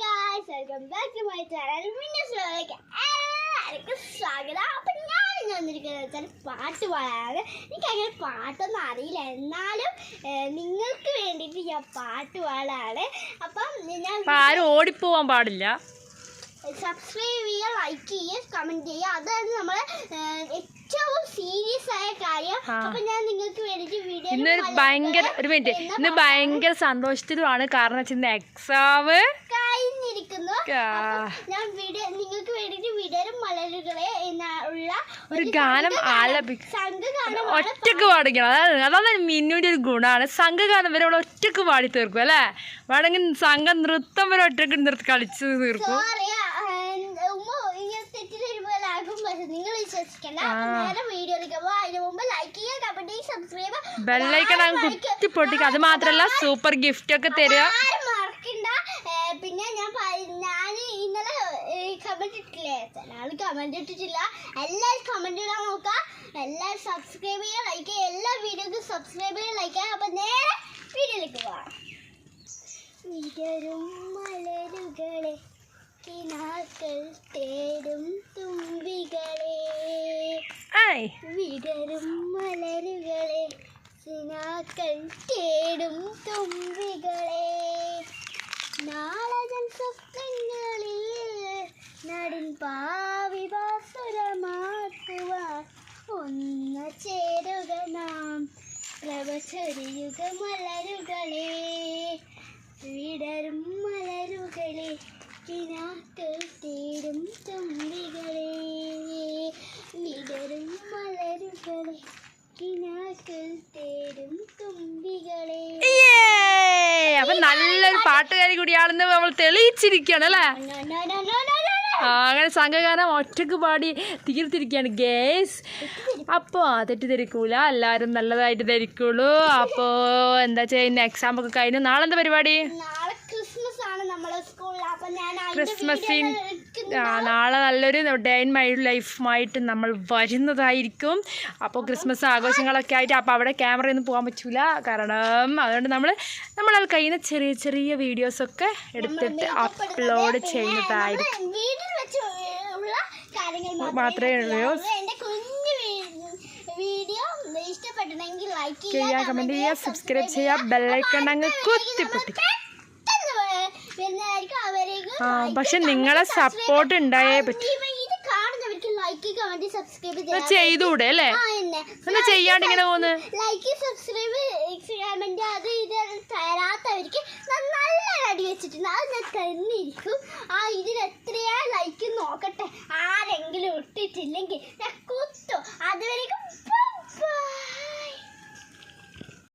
Guys welcome back to my channel മിന്നസിലേക്ക് എല്ലാവർക്കും സ്വാഗതം. അപ്പം ഞാൻ ഇന്ന് വന്നിരിക്കുന്നത് വെച്ചാൽ പാട്ട് പാടാണ് എനിക്ക് അങ്ങനെ പാട്ടൊന്നും അറിയില്ല. എന്നാലും നിങ്ങൾക്ക് വേണ്ടിയിട്ട് ഞാൻ പാട്ട് പാടാണ്. അപ്പം ഞാൻ ആരും ഓടിപ്പോവാൻ പാടില്ല. സബ്സ്ക്രൈബ് ചെയ്യുക ലൈക്ക് ചെയ്യുക കമന്റ് ചെയ്യുക. അതാണ് നമ്മളെ ഏറ്റവും സീരിയസ് ആയ കാര്യം. അപ്പൊ ഞാൻ നിങ്ങൾക്ക് വേണ്ടിയിട്ട് വീഡിയോ ഇന്നൊരു ഭയങ്കര ഒരു മിനിറ്റ് ഇന്ന് ഭയങ്കര സന്തോഷത്തിലുമാണ്. കാരണം വെച്ചാൽ എക്സാം അപ്പം ഞാൻ നിങ്ങൾക്ക് വേണ്ടിയിട്ട് വിടരും മലരുകളെ എന്നുള്ള ഒരു ഗാനം ആലപിക്കും ഒറ്റയ്ക്ക് പാടിക്കണം. അതാണ് അതാണ് മിന്നുവിന്റെ ഒരു ഗുണമാണ്. സംഘഗാനം വരെ അവൾ ഒറ്റയ്ക്ക് പാടി തീർക്കും അല്ലേ? വേണമെങ്കിൽ സംഘ നൃത്തം വരെ ഒറ്റയ്ക്ക് നിർത്തി കളിച്ച് തീർക്കും. നിങ്ങൾ വിശ്വസിക്കണ്ട. അപ്പൊ നേരെ വീഡിയോ എടുക്കുമ്പോൾ അതിന് മുമ്പ് ലൈക്ക് ചെയ്യുക കമന്റ് ചെയ്യുക സബ്സ്ക്രൈബ് ബെല്ലൈക്കൺ കുത്തി പൊട്ടിക്കുക അത് മാത്രല്ല സൂപ്പർ ഗിഫ്റ്റ് ഒക്കെ തരിക ആരും മറക്കണ്ട ഏ, പിന്നെ ഞാൻ ഞാൻ ഇന്നലെ കമന്റ് ഇട്ടില്ലേ ചില കമന്റ് ഇട്ടിട്ടില്ല. എല്ലാവരും കമന്റ് ഇടാൻ നോക്കാം എല്ലാവരും സബ്സ്ക്രൈബ് ചെയ്യുക ലൈക്ക് ചെയ്യുക. എല്ലാ വീഡിയോക്കും സബ്സ്ക്രൈബ് ചെയ്യുക ലൈക്ക് ചെയ്യുക. അപ്പം നേരെ വീഡിയോയിലേക്ക് പോവാം വിടരും മലരുകളെ കിനാക്കൾ തേടും തുമ്പികളെ. വിടരും മലരുകളെ കിനാക്കൾ തേടും തുമ്പികളെ. സ്വപ്നങ്ങളിൽ നടിൻ പാവി ബാസുരമാക്കുവാൻ ഒന്ന് ചേരുക നാം. പ്രവചൊരിയുക മലരുകളെ വിടരും മലരുകളെ കിനാക്കൾ തേടും തുമ്പികളെ. വിടരും മലരുകളെ കിനാക്കൾ തേടും തുമ്പികളെ! അപ്പൊ നല്ലൊരു പാട്ടുകാരി കൂടിയാണെന്ന് നമ്മൾ തെളിയിച്ചിരിക്കുകയാണ് അല്ലേ? അങ്ങനെ സംഘഗാനം ഒറ്റയ്ക്ക് പാടി തീർത്തിരിക്കുകയാണ് ഗേസ് അപ്പോൾ തെറ്റിദ്ധരിക്കൂല എല്ലാവരും നല്ലതായിട്ട് ധരിക്കുള്ളൂ അപ്പോൾ എന്താ ചെയ്യുന്ന? എക്സാം ഒക്കെ കഴിഞ്ഞു നാളെ എന്താ പരിപാടി ക്രിസ്മസ് ക്രിസ്മസ് നാളെ നല്ലൊരു ഡേ ഇൻ മൈ ലൈഫുമായിട്ട് നമ്മൾ വരുന്നതായിരിക്കും. അപ്പോൾ ക്രിസ്മസ് ആഘോഷങ്ങളൊക്കെ ആയിട്ട് അപ്പോൾ അവിടെ ക്യാമറയൊന്നും പോകാൻ പറ്റില്ല കാരണം അതുകൊണ്ട് നമ്മൾ നമ്മളാൽ കഴിയുന്ന ചെറിയ ചെറിയ വീഡിയോസൊക്കെ എടുത്തിട്ട് അപ്ലോഡ് ചെയ്യുന്നതായിരിക്കും. മാത്രമേ ഉള്ളൂ. ചെയ്യാ ഇഷ്ടപ്പെട്ടിട്ടുണ്ടെങ്കിൽ ലൈക്ക് ചെയ്യുക കമന്റ് ചെയ്യുക സബ്സ്ക്രൈബ് ചെയ്യുക. ബെല്ലൈക്കൺ അങ്ങ് കുത്തിപ്പൊട്ടി. വരുന്നതായിരിക്കും. ആ പക്ഷെ നിങ്ങളെ സപ്പോർട്ട് ഉണ്ടായേ പറ്റും. ചെയ്തൂടെ അല്ലേ? എന്നെ. ചെയ്യാണ്ട് ഇങ്ങനെ പോന്ന് ലൈക്ക് സബ്സ്ക്രൈബ് കമന്റ് അത് ഇത് തരാത്തവർക്ക് നല്ല അടി വെച്ചിട്ടുണ്ട്. അത് ഞാൻ തന്നിരിക്കും. ആ ഇതിൽ എത്രയാ ലൈക്ക് നോക്കട്ടെ. ആരെങ്കിലും ഇട്ടിട്ടില്ലെങ്കിൽ ഞാൻ